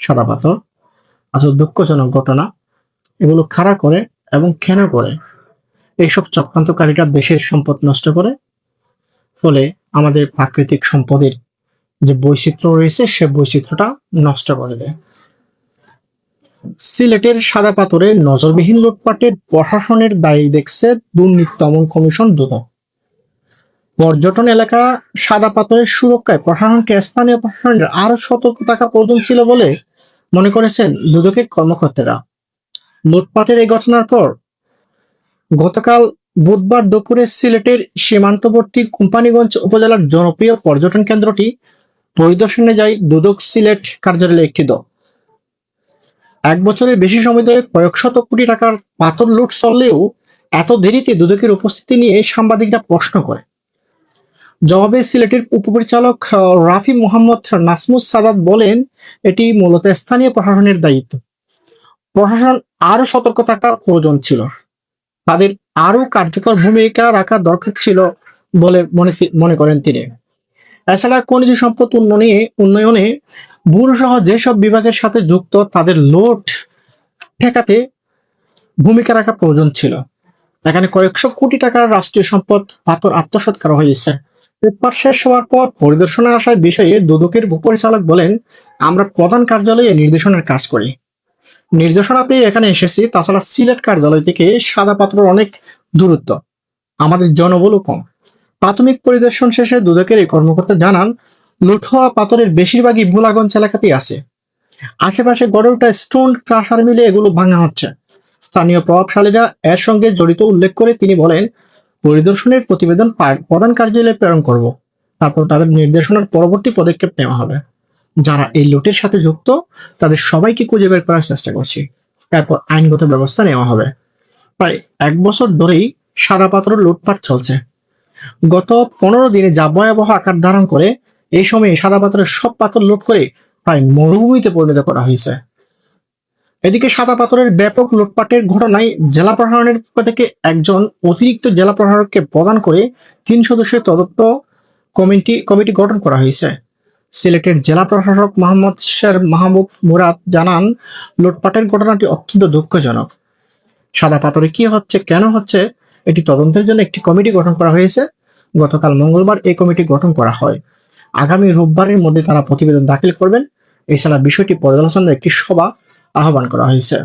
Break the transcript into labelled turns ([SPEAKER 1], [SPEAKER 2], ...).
[SPEAKER 1] সাদা পাথর আসলে দুঃখজনক ঘটনা, এগুলো খাড়া করে এবং খেনা করে। এইসব চক্রান্তকারীরা দেশের সম্পদ নষ্ট করে, ফলে আমাদের প্রাকৃতিক সম্পদের যে বৈচিত্র্য রয়েছে, সে বৈচিত্র্যটা নষ্ট করে দেয়। সিলেটের সাদা পাথরে নজরবিহীন লুটপাটের প্রশাসনের দায়ী দেখছে দুর্নীতি দমন কমিশন দুদক। পর্যটন এলাকা সাদা পাথরের সুরক্ষায় প্রশাসনকে স্থানীয় প্রশাসনের আরও সতর্ক থাকা প্রয়োজন ছিল বলে মনে করেছেন দুদকের কর্মকর্তারা? লুটপাটের এই ঘটনার পর গতকাল বুধবার দুপুরে সিলেটের সীমান্তবর্তী কোম্পানিগঞ্জ উপজেলার জনপ্রিয় পর্যটন কেন্দ্রটি পরিদর্শনে যায় দুদক সিলেট একটি দল এক বছরের বেশি সময় ধরে কয়েক শত কোটি টাকার পাথর লুট চললেও এত দেরিতে দুদকের উপস্থিতি নিয়ে সাংবাদিকরা প্রশ্ন করে। জবাবে সিলেটের উপপরিচালক রাফি মোহাম্মদ নাসমুস সাদাত বলেন, এটি মূলত স্থানীয় প্রশাসনের দায়িত্ব। প্রশাসন আরও সতর্ক থাকা প্রয়োজন ছিল। তাদের আরও কার্যকর ভূমিকা রাখা দরকার ছিল বলে মনে মনে করেন তিনি। এছাড়া খনিজ সম্পদ উন্নয়নে উন্নয়নে সহ যেসব বিভাগের সাথে যুক্ত, তাদের লোড ঠেকাতে ভূমিকা রাখা প্রয়োজন ছিল। এখানে কয়েকশো কোটি টাকার রাষ্ট্রীয় সম্পদ পাথর আত্মসাৎ করা হয়েছে। পেপার শেষ হওয়ার পর পরিদর্শনে আসার বিষয়ে দুদকের উপপরিচালক বলেন, আমরা প্রধান কার্যালয়ে নির্দেশনের কাজ করি। নির্দেশনা পেয়ে এখানে এসেছি। তাছাড়া সিলেট কার্যালয় থেকে সাদা পাথর অনেক দূরত্ব। আমাদের জনবলও কম। প্রাথমিক পরিদর্শন শেষে দুদকের এই কর্মকর্তা জানান লুট হওয়া পাথরের বেশিরভাগই ভোলাগঞ্জ এলাকাতেই আছে। আশেপাশে গড়ে ওঠা স্টোন ক্রাশার মিলে এগুলো ভাঙা হচ্ছে। স্থানীয় প্রভাবশালীরা এর সঙ্গে জড়িত উল্লেখ করে তিনি বলেন পরিদর্শনের প্রতিবেদন প্রধান কার্যালয়ে প্রেরণ করব। তারপর তাদের নির্দেশনার পরবর্তী পদক্ষেপ নেওয়া হবে। যারা এই লুটের সাথে যুক্ত, তাদের সবাইকে খুঁজে বের করার চেষ্টা করছি। তারপর আইনগত ব্যবস্থা নেওয়া হবে। প্রায় এক বছর ধরেই সাদা পাথর লুটপাট চলছে। গত পনেরো দিনে যা ভয়াবহ আকার ধারণ করে, এই সময়ে সাদা পাথরের সব পাথর লুট করে প্রায় মরুভূমিতে পরিণত করা হয়েছে। এদিকে সাদা পাথরের ব্যাপক লুটপাটের ঘটনায় জেলা প্রশাসনের পক্ষ থেকে একজন অতিরিক্ত জেলা প্রশাসককে প্রদান করে তিন সদস্যের তদন্ত কমিটি কমিটি গঠন করা হয়েছে। সিলেটের জেলা প্রশাসক মোহাম্মদ শের মাহবুব মুরাদ জানান, লুটপাটের ঘটনাটি অত্যন্ত দুঃখজনক। সাদা পাথরে কি হচ্ছে, কেন হচ্ছে, এটি তদন্তের জন্য একটি কমিটি গঠন করা হয়েছে। গতকাল মঙ্গলবার এই কমিটি গঠন করা হয়। আগামী রোববারের মধ্যে তারা প্রতিবেদন দাখিল করবেন। এছাড়া বিষয়টি পর্যালোচনার একটি সভা আহ্বান করা হয়েছে।